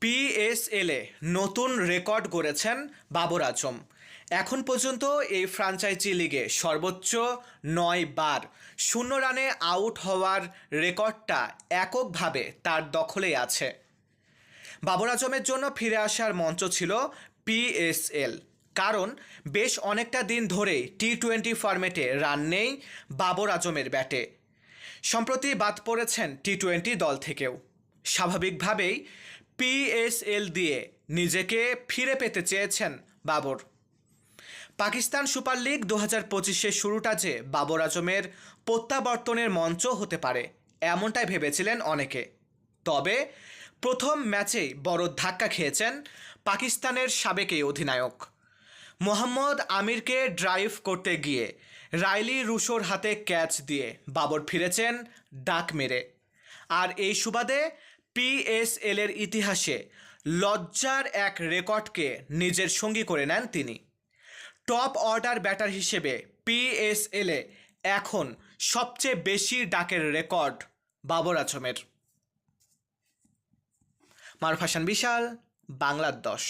পিএসএলে নতুন রেকর্ড গড়েছেন বাবর আজম। এখন পর্যন্ত এই ফ্রাঞ্চাইজি লিগে সর্বোচ্চ নয় বার শূন্য রানে আউট হওয়ার রেকর্ডটা এককভাবে তার দখলেই আছে। বাবর আজমের জন্য ফিরে আসার মঞ্চ ছিল পিএসএল কারণ বেশ অনেকটা দিন ধরেই টি টোয়েন্টি ফরম্যাটে রান নেই বাবর আজমের ব্যাটে। সম্প্রতি বাদ পড়েছেন টি টোয়েন্টি দল থেকেও। স্বাভাবিকভাবেই পিএসএল দিয়ে নিজেকে ফিরে পেতে চেয়েছেন বাবর। পাকিস্তান সুপার লিগ দু হাজার পঁচিশের শুরুটা যে বাবর আজমের প্রত্যাবর্তনের মঞ্চ হতে পারে, এমনটাই ভেবেছিলেন অনেকে। তবে প্রথম ম্যাচেই বড় ধাক্কা খেয়েছেন পাকিস্তানের সাবেক এই অধিনায়ক। মোহাম্মদ আমিরকে ড্রাইভ করতে গিয়ে রাইলি রুশোর হাতে ক্যাচ দিয়ে বাবর ফিরেছেন ডাক মেরে। আর এই সুবাদে পিএসএল এর ইতিহাসে লজ্জার এক রেকর্ডকে নিজের সঙ্গী করে নেন তিনি। টপ অর্ডার ব্যাটার হিসেবে পিএসএলে এখন সবচেয়ে বেশি ডাকের রেকর্ড বাবর আজমের। মারফাসান বিশাল বাংলার দশ।